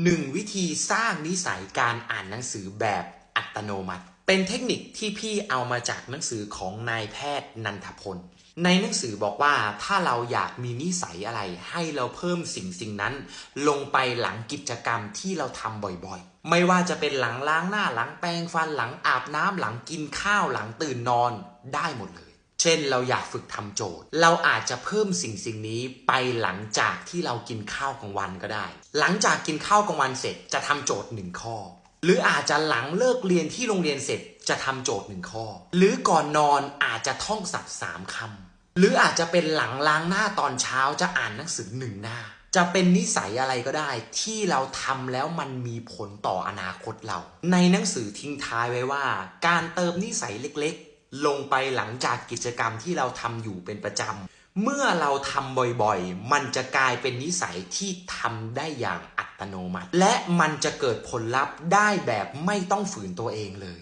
1. วิธีสร้างนิสัยการอ่านหนังสือแบบอัตโนมัติ เป็นเทคนิคที่พี่เอามาจากหนังสือของนายแพทย์นันทพล ในหนังสือบอกว่าถ้าเราอยากมีนิสัยอะไร ให้เราเพิ่มสิ่งสิ่งนั้น ลงไปหลังกิจกรรมที่เราทำบ่อยๆ ไม่ว่าจะเป็นหลังล้างหน้าหลังแปรงฟันหลังอาบน้ำหลังกินข้าวหลังตื่นนอนได้หมดเลย เช่นเราอยากฝึกทำโจทย์ เราอาจจะเพิ่มสิ่งสิ่งนี้ไปหลังจากที่เรากินข้าวกลางวันก็ได้ หลังจากกินข้าวกลางวันเสร็จจะทำโจทย์หนึ่งข้อ หรืออาจจะหลังเลิกเรียนที่โรงเรียนเสร็จจะทำโจทย์หนึ่งข้อ หรือก่อนนอนอาจจะท่องศัพท์สามคำหรืออาจจะเป็นหลังล้างหน้าตอนเช้าจะอ่านหนังสือหนึ่งหน้า จะเป็นนิสัยอะไรก็ได้ ที่เราทำแล้วมันมีผลต่ออนาคตเรา ในหนังสือทิ้งท้ายไว้ว่า การเติมนิสัยเล็ก ลงไปหลังจากกิจกรรมที่เราทำอยู่เป็นประจำ เมื่อเราทำบ่อยๆ มันจะกลายเป็นนิสัยที่ทำได้อย่างอัตโนมัติ และมันจะเกิดผลลัพธ์ได้แบบไม่ต้องฝืนตัวเองเลย